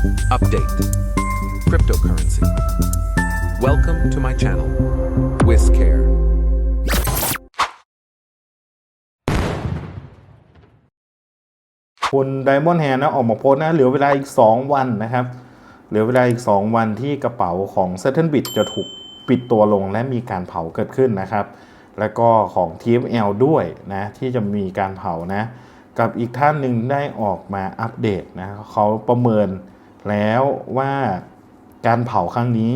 Update Cryptocurrency. Welcome to my channel, WizCare. คุณไดมอนด์แฮนนะออกมาโพสต์นะเหลือเวลาอีก 2 วันนะครับ เหลือเวลาอีก 2 วันที่กระเป๋าของ s e t t l e Bit จะถูกปิดตัวลงและมีการเผาเกิดขึ้นนะครับ แล้วก็ของ TFL ด้วยนะที่จะมีการเผานะ กับอีกท่านหนึ่งได้ออกมาอัปเดตนะเขาประเมิน แล้วว่าการเผาครั้งนี้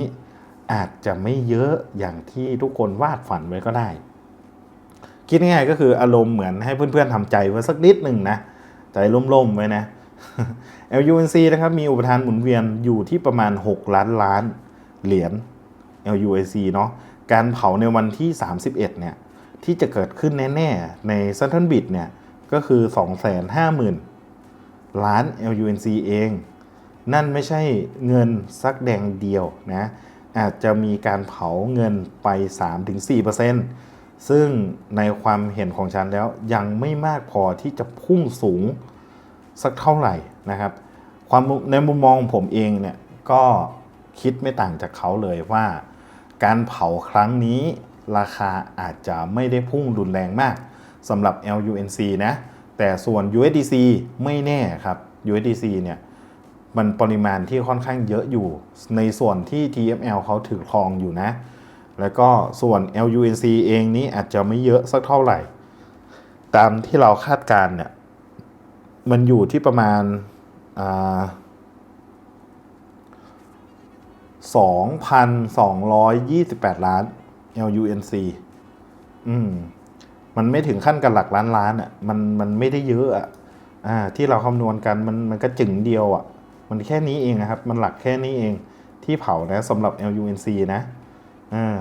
อาจจะไม่เยอะอย่างที่ทุกคนวาดฝันไว้ก็ได้ คิดง่ายก็คืออารมณ์เหมือนให้เพื่อนๆทำใจไว้สักนิดหนึ่งนะ ใจล่มๆไว้นะ LUNC นะครับมีอุปทานหมุนเวียนอยู่ที่ประมาณ 6 ล้านล้านเหรียญ LUNC เนาะการเผาในวันที่ 31 เนี่ยที่จะเกิดขึ้นแน่ ๆ ใน s u t t e r n Bit เนี่ยก็คือ 250,000 ล้าน LUNC เอง นั่นไม่ใช่เงินสักแดงเดียวนะอาจจะมีการเผาเงินไป 3-4%ซึ่งในความเห็นของฉันแล้วยังไม่มากพอที่จะพุ่งสูงสักเท่าไหร่นะครับ ความในมุมมองของผมเองเนี่ยก็คิดไม่ต่างจากเขาเลยว่า การเผาครั้งนี้ราคาอาจจะไม่ได้พุ่งรุนแรงมากสำหรับ LUNC นะ แต่ส่วน USDC ไม่แน่ครับ USDC เนี่ย มันปริมาณที่ค่อนข้างเยอะอยู่ในส่วนที่ TFL เขาถือครองอยู่นะ แล้วก็ส่วน LUNC เองนี้อาจจะไม่เยอะสักเท่าไหร่ ตามที่เราคาดการ์เนี่ย มันอยู่ที่ประมาณสองพันสองร้อยยี่สิบแปดล้าน LUNC อืม มันไม่ถึงขั้นกับหลักล้านล้านอะ มันมันไม่ได้เยอะอะ อ่า ที่เราคำนวณกันมันมันก็จึงเดียวอะ มันแค่นี้เองนะครับ มันหลักแค่นี้เองที่เผานะสำหรับ LUNC นะอ่า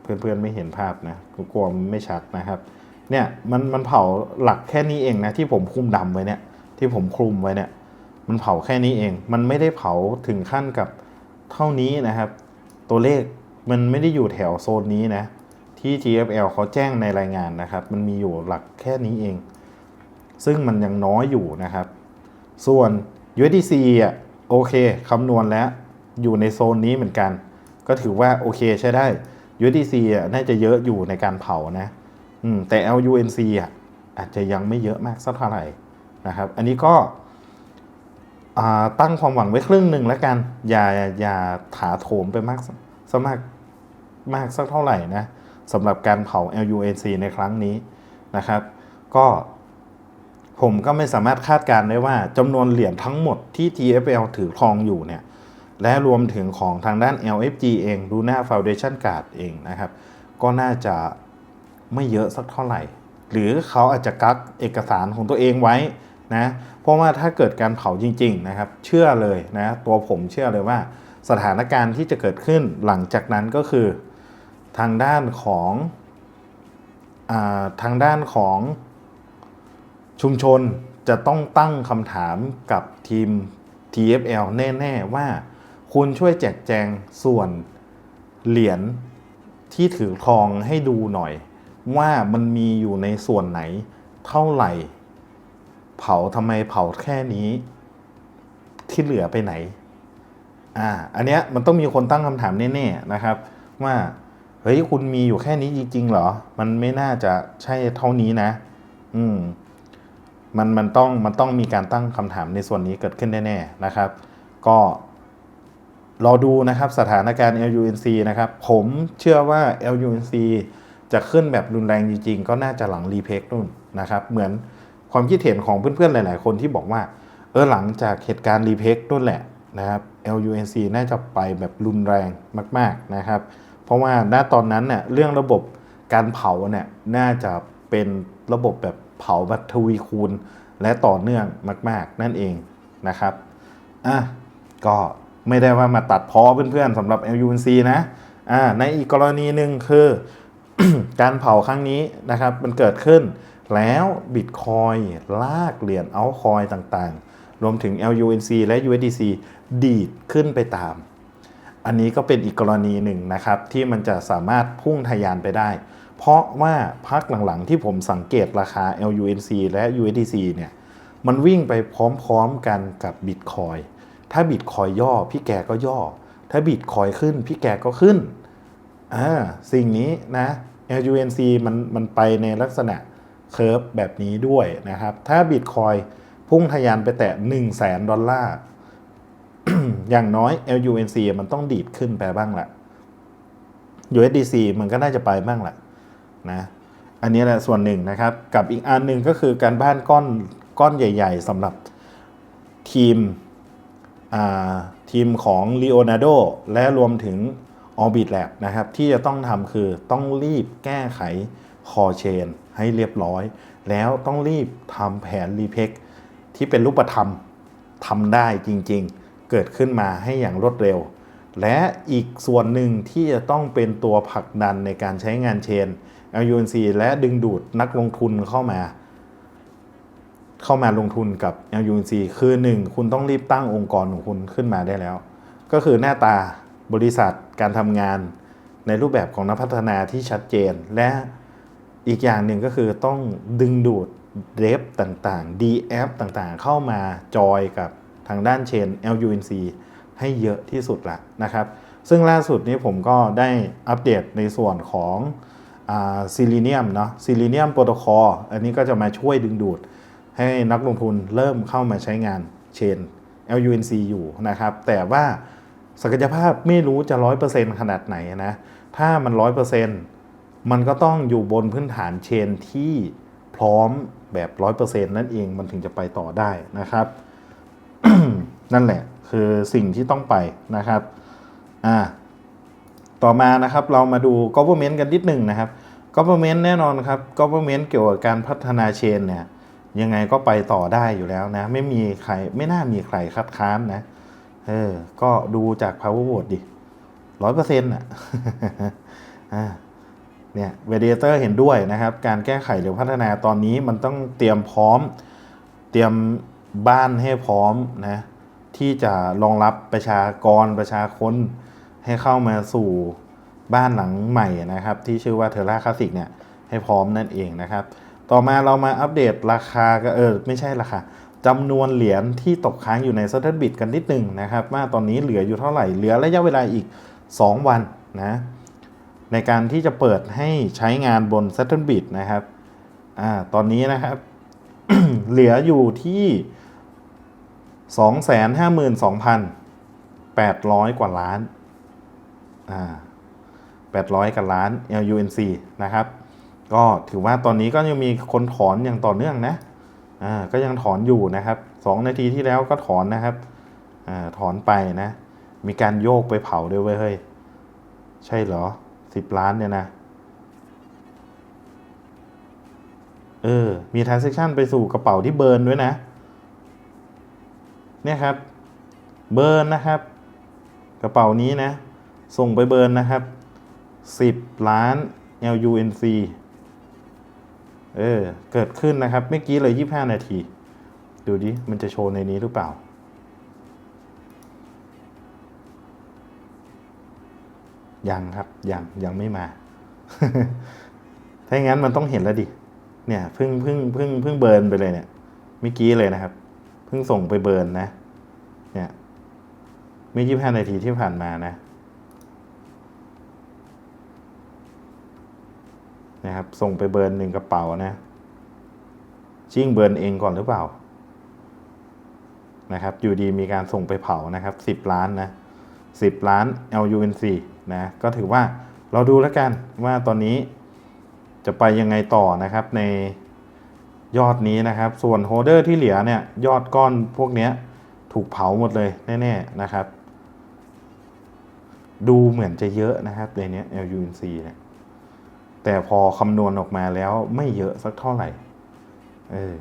เพื่อนๆไม่เห็นภาพนะกลัวไม่ชัดนะครับเนี่ยมันมันเผาหลักแค่นี้เองนะที่ผมคุมดำไว้เนี่ยที่ผมคลุมไว้เนี่ยมันเผาแค่นี้เอง มันไม่ได้เผาถึงขั้นกับเท่านี้นะครับ ตัวเลขมันไม่ได้อยู่แถวโซนนี้นะที่ TFL เขาแจ้งในรายงานนะครับ มันมีอยู่หลักแค่นี้เอง ซึ่งมันยังน้อยอยู่นะครับ ส่วน USDC อะโอเคคำนวณแล้วอยู่ในโซนนี้เหมือนกัน ก็ถือว่าโอเคใช้ได้ USDC อะน่าจะเยอะอยู่ในการเผานะอืมแต่ LUNC อะอาจจะยังไม่เยอะมากสักเท่าไหร่นะครับ อันนี้ก็ตั้งความหวังไว้ครึ่งหนึ่งแล้วกัน อย่าอย่าถาโถมไปมากสมากมากสักเท่าไหร่นะสำหรับการเผา LUNC ในครั้งนี้นะครับ ก็ ผมก็ไม่สามารถคาดการณ์ได้ว่าจำนวนเหรียญทั้งหมดที่ TFL ถือครองอยู่เนี่ยและรวมถึงของทางด้าน LFG เอง Luna Foundation Card เองนะครับ ก็น่าจะไม่เยอะสักเท่าไหร่ หรือเขาอาจจะกักเอกสารของตัวเองไว้นะเพราะว่าถ้าเกิดการเผาจริง ๆ นะครับ เชื่อเลยนะตัวผมเชื่อเลยว่าสถานการณ์ที่จะเกิดขึ้นหลังจากนั้นก็คือทางด้านของอทางด้านของ ชุมชนจะต้องตั้งคำถามกับทีม TFL แน่ๆว่า คุณช่วยแจกแจงส่วนเหรียญที่ถือครองให้ดูหน่อย ว่ามันมีอยู่ในส่วนไหนเท่าไหร่ เผาทำไมเผาแค่นี้ ที่เหลือไปไหนอ่าอันเนี้ยมันต้องมีคนตั้งคำถามแน่ๆนะครับ ว่าเฮ้ยคุณมีอยู่แค่นี้จริงๆเหรอ มันไม่น่าจะใช่เท่านี้นะ อืม มันมันต้องมันต้องมีการตั้งคำถามในส่วนนี้เกิดขึ้นแน่ๆนะครับ ก็รอดูนะครับสถานการณ์ LUNC นะครับ ผมเชื่อว่า LUNC จะขึ้นแบบรุนแรงจริงๆ ก็น่าจะหลังรีเพกนู่นนะครับ เหมือนความคิดเห็นของเพื่อนๆ หลายๆ คนที่บอกว่า เออหลังจากเหตุการณ์รีเพกนู่นแหละนะครับ LUNC น่าจะไปแบบรุนแรงมาก ๆนะครับ เพราะว่าณตอนนั้นเนี่ยเรื่องระบบการเผาเนี่ยน่าจะเป็นระบบแบบ เผาแบบทวีคูณและต่อเนื่องมาก ๆ นั่นเองนะครับอะก็ไม่ได้ว่ามาตัดพ้อเพื่อนๆสำหรับ LUNC นะอ่าในอีกกรณีหนึ่งคือ การเผาครั้งนี้นะครับ มันเกิดขึ้นแล้วบิตคอยลากเหรียญเอาคอยต่างๆ รวมถึง LUNC และ USDC ดีดขึ้นไปตาม อันนี้ก็เป็นอีกกรณีหนึ่งนะครับ ที่มันจะสามารถพุ่งทะยานไปได้ เพราะว่าพักหลังๆ ที่ผมสังเกตราคา LUNC และ USDC เนี่ยมันวิ่งไปพร้อมๆกันกับบิตคอยถ้าบิตคอยย่อพี่แกก็ย่อ ถ้าบิตคอยขึ้นพี่แกก็ขึ้นอ่าสิ่งนี้นะ LUNC มันมันไปในลักษณะเคอร์ฟแบบนี้ด้วยนะครับ ถ้าบิตคอยพุ่งทะยานไปแตะ 1 0 0 0 0แสนดอลลาร์อย่างน้อย LUNC มันต้องดีดขึ้นไปบ้างละ USDC มันก็น่าจะไปบ้างละ นะอันนี้แหละส่วนหนึ่งนะครับ กับอีกอันหนึ่งก็คือการบ้านก้อนก้อนใหญ่ ๆสำหรับทีมทีมของ Leonardo และรวมถึง Orbit Lab นะครับ ที่จะต้องทำคือต้องรีบแก้ไขคอเชนให้เรียบร้อย แล้วต้องรีบทำแผนรีเพกที่เป็นรูปธรรมทำได้จริงๆ เกิดขึ้นมาให้อย่างรวดเร็ว และอีกส่วนหนึ่งที่จะต้องเป็นตัวผลักดันในการใช้งานเชน LUNC และดึงดูดนักลงทุนเข้ามา เข้ามาลงทุนกับ LUNC คือ 1 คุณต้องรีบตั้งองค์กรของคุณขึ้นมาได้แล้ว ก็คือหน้าตาบริษัทการทำงานในรูปแบบของนักพัฒนาที่ชัดเจน และอีกอย่างหนึ่งก็คือต้องดึงดูดเดฟต่างๆ DF ต่างๆ เข้ามาจอยกับทางด้านเชน LUNC ให้เยอะที่สุดละนะครับ ซึ่งล่าสุดนี้ผมก็ได้อัปเดตในส่วนของ ซิลิเนียมเนาะซิลิเนียมโปรโตคอลอันนี้ก็จะมาช่วยดึงดูด ให้นักลงทุนเริ่มเข้ามาใช้งานเชน LUNC อยู่นะครับ แต่ว่าศักยภาพไม่รู้จะ 100%ขนาดไหนนะ ถ้ามัน 100%มันก็ต้องอยู่บนพื้นฐานเชนที่พร้อมแบบ 100%นั่นเองมันถึงจะไปต่อได้นะครับ นั่นแหละคือสิ่งที่ต้องไปนะครับ อ่า ต่อมานะครับเรามาดู government กันนิดหนึ่งนะครับ government แน่นอนครับ government เกี่ยวกับการพัฒนาเชนเนี่ยยังไงก็ไปต่อได้อยู่แล้วนะ ไม่มีใครไม่น่ามีใครคัดค้านนะเออก็ดูจาก power vote ดิร้อยเปอร์เซ็นต์อะเนี่ยเวเดเตอร์เห็นด้วยนะครับ การแก้ไขหรือพัฒนาตอนนี้มันต้องเตรียมพร้อม เตรียมบ้านให้พร้อมนะที่จะรองรับประชากรประชาชน ให้เข้ามาสู่บ้านหลังใหม่นะครับ ที่ชื่อว่าเทอร่าคลาสสิกเนี่ยให้พร้อมนั่นเองนะครับ ต่อมาเรามาอัปเดตราคาก็เออไม่ใช่ราคาจำนวนเหรียญที่ตกค้างอยู่ใน s u t t e r b i t กันนิดหนึ่งนะครับ ว่าตอนนี้เหลืออยู่เท่าไหร่เหลือระยะเวลาอีก 2 วันนะในการที่จะเปิดให้ใช้งานบน s u t t e r b i t นะครับอ่าตอนนี้นะครับ เหลืออยู่ที่ 252,800 กว่าล้าน อ่า800กว่าล้าน LUNC นะครับ ก็ถือว่าตอนนี้ก็ยังมีคนถอนอย่างต่อเนื่องนะอ่าก็ยังถอนอยู่นะครับ 2 นาทีที่แล้วก็ถอนนะครับอ่าถอนไปนะ มีการโยกไปเผาด้วยเว้ยเฮ้ย ใช่เหรอ 10 ล้านเนี่ยนะ เออ มี transaction ไปสู่กระเป๋าที่เบิร์นด้วยนะ เนี่ยครับ เบิร์นนะครับ กระเป๋านี้นะ ส่งไปเบิร์นนะครับ 10 ล้าน LUNC เออ เกิดขึ้นนะครับ เมื่อกี้เลย 25 นาที ดูดิ มันจะโชว์ในนี้หรือเปล่า ยังครับ ยัง ยังไม่มา ถ้าอย่างนั้นมันต้องเห็นแล้วดิ เนี่ยเพิ่งเพิ่งเพิ่งเพิ่งเบิร์นไปเลยเนี่ยเมื่อกี้เลยนะครับ เพิ่งส่งไปเบิร์นนะ เนี่ย ไม่ยี่ห้านาทีที่ผ่านมานะ นะครับ ส่งไปเบิร์นหนึ่งกระเป๋านะ ชิ่งเบิร์นเองก่อนหรือเปล่า นะครับ อยู่ดีมีการส่งไปเผานะครับสิบล้านนะสิบล้าน LUNC นะ ก็ถือว่าเราดูแล้วกันว่าตอนนี้จะไปยังไงต่อนะครับในยอดนี้นะครับ ส่วนโฮเดอร์ที่เหลือเนี่ยยอดก้อนพวกนี้ถูกเผาหมดเลยแน่ๆนะครับ ดูเหมือนจะเยอะนะครับในนี้ LUNC เนี่ย แต่พอคำนวณออกมาแล้วไม่เยอะสักเท่าไหร่เออ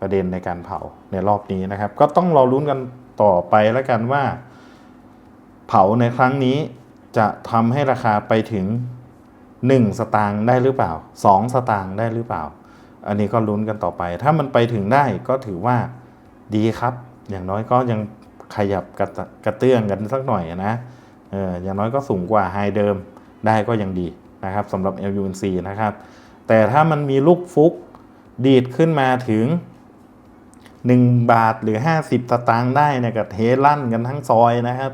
ประเด็นในการเผาในรอบนี้นะครับ ก็ต้องรอลุ้นกันต่อไปแล้วกันว่า เผาในครั้งนี้จะทำให้ราคาไปถึง 1 สตางค์ได้หรือเปล่า 2 สตางค์ได้หรือเปล่า อันนี้ก็ลุ้นกันต่อไป ถ้ามันไปถึงได้ก็ถือว่าดีครับ อย่างน้อยก็ยังขยับกระกระเตื้องกันสักหน่อยนะเอออย่างน้อยก็สูงกว่าไฮเดิมได้ก็ยังดี นะครับสำหรับ LUNC นะครับ แต่ถ้ามันมีลูกฟุกดีดขึ้นมาถึง 1 บาทหรือ 50สตางค์ได้เนี่ยก็เทลั่นกันทั้งซอยนะครับ